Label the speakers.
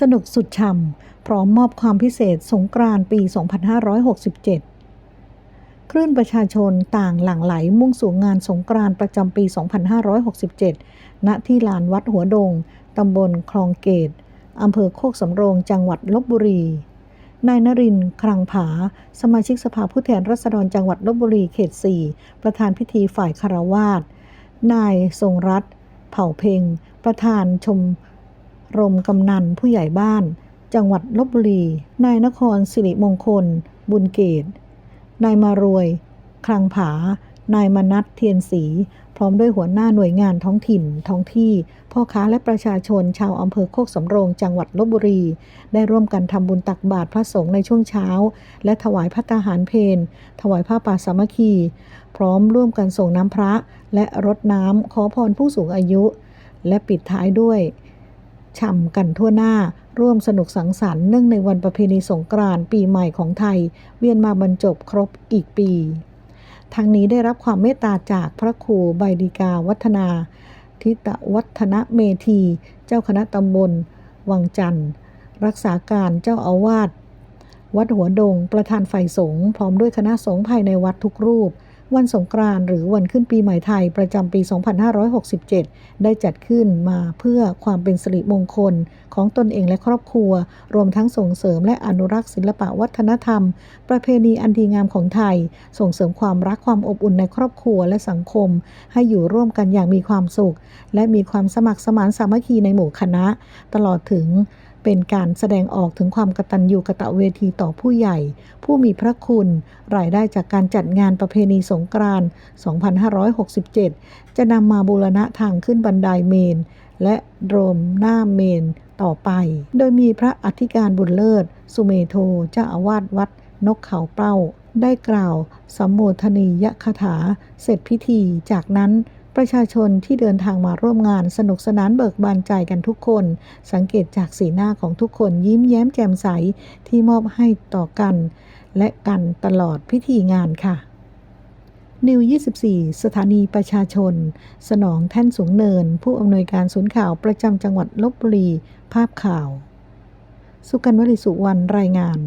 Speaker 1: สนุกสุดช่ำพร้อมมอบความพิเศษสงกรานต์ปี 2567 คลื่นประชาชนต่างหลั่งไหลมุ่งสู่งานสงกรานต์ประจำปี 2567 ณ ที่ลานวัดหัวดง ตำบลคลองเกต อำเภอโคกสำโรง จังหวัดลบบุรี นายนรินทร์ครังผา สมาชิกสภาผู้แทนราษฎรจังหวัดลบบุรีเขต 4 ประธานพิธีฝ่ายคารวาสนายทรงรัตน์เผ่าเพ็ง ประธานชม รมกำนันผู้ใหญ่บ้าน จังหวัดลบบุรี นายนครสิริมงคล บุญเกต นายมารวย คลังผา นายมนัทเทียนศรีพร้อมด้วยหัวหน้าหน่วยงานท้องถิ่น ท้องที่ พ่อค้าและประชาชนชาวอำเภอโคกสำโรงจังหวัดลบบุรี ได้ร่วมกันทำบุญตักบาตรพระสงฆ์ในช่วงเช้า และถวายพระตาหารเพนถวายผ้าป่าสามัคคี พร้อมร่วมกันส่งน้ำพระ และรดน้ำขอพรผู้สูงอายุ และปิดท้ายด้วย ฉ่ำกันทั่วหน้า ร่วมสนุกสังสรรค์เนื่องในวันประเพณีสงกรานต์ปีใหม่ของไทย เวียนมาบรรจบครบอีกปีทางนี้ได้รับความเมตตาจากพระครูใบดีกาวัฒนา ทิตวัฒนเมธี เจ้าคณะตำบล วังจันทร์ รักษาการเจ้าอาวาสวัดหัวดง ประธานฝ่ายสงฆ์พร้อมด้วยคณะสงฆ์ภายในวัดทุกรูป วันสงกรานต์หรือวันขึ้นปีใหม่ไทยประจำปี 2567 ได้จัดขึ้นมาเพื่อความเป็นสิริมงคลของตนเองและครอบครัว รวมทั้งส่งเสริมและอนุรักษ์ศิลปะวัฒนธรรม ประเพณีอันดีงามของไทย ส่งเสริมความรักความอบอุ่นในครอบครัวและสังคม ให้อยู่ร่วมกันอย่างมีความสุข และมีความสมัครสมานสามัคคีในหมู่คณะ ตลอดถึง เป็นการแสดงออกถึงความกตัญญูกะตะเวทีต่อผู้ใหญ่ ผู้มีพระคุณ รายได้จากการจัดงานประเพณีสงกรานต์ 2567 จะนำมาบูรณะทางขึ้นบันไดเมน และโดมหน้าเมนต่อไป โดยมีพระอธิการบุญเลิศ สุเมโทเจ้าอาวาสวัด นกเขาเป้า ได้กล่าวสัมโมทนียคถา เสร็จพิธี จากนั้น ประชาชนที่เดินทางมาร่วมงานสนุกสนานเบิกบานใจกันทุกคน สังเกตจากสีหน้าของทุกคนยิ้มแย้มแจ่มใสที่มอบให้ต่อกัน และกันตลอดพิธีงานค่ะนิว 24 สถานีประชาชน สนองแท่นสูงเนิน ผู้อำนวยการศูนย์ข่าวประจำจังหวัดลบบุรี ภาพข่าว สุกันวลีสุวรรณรายงาน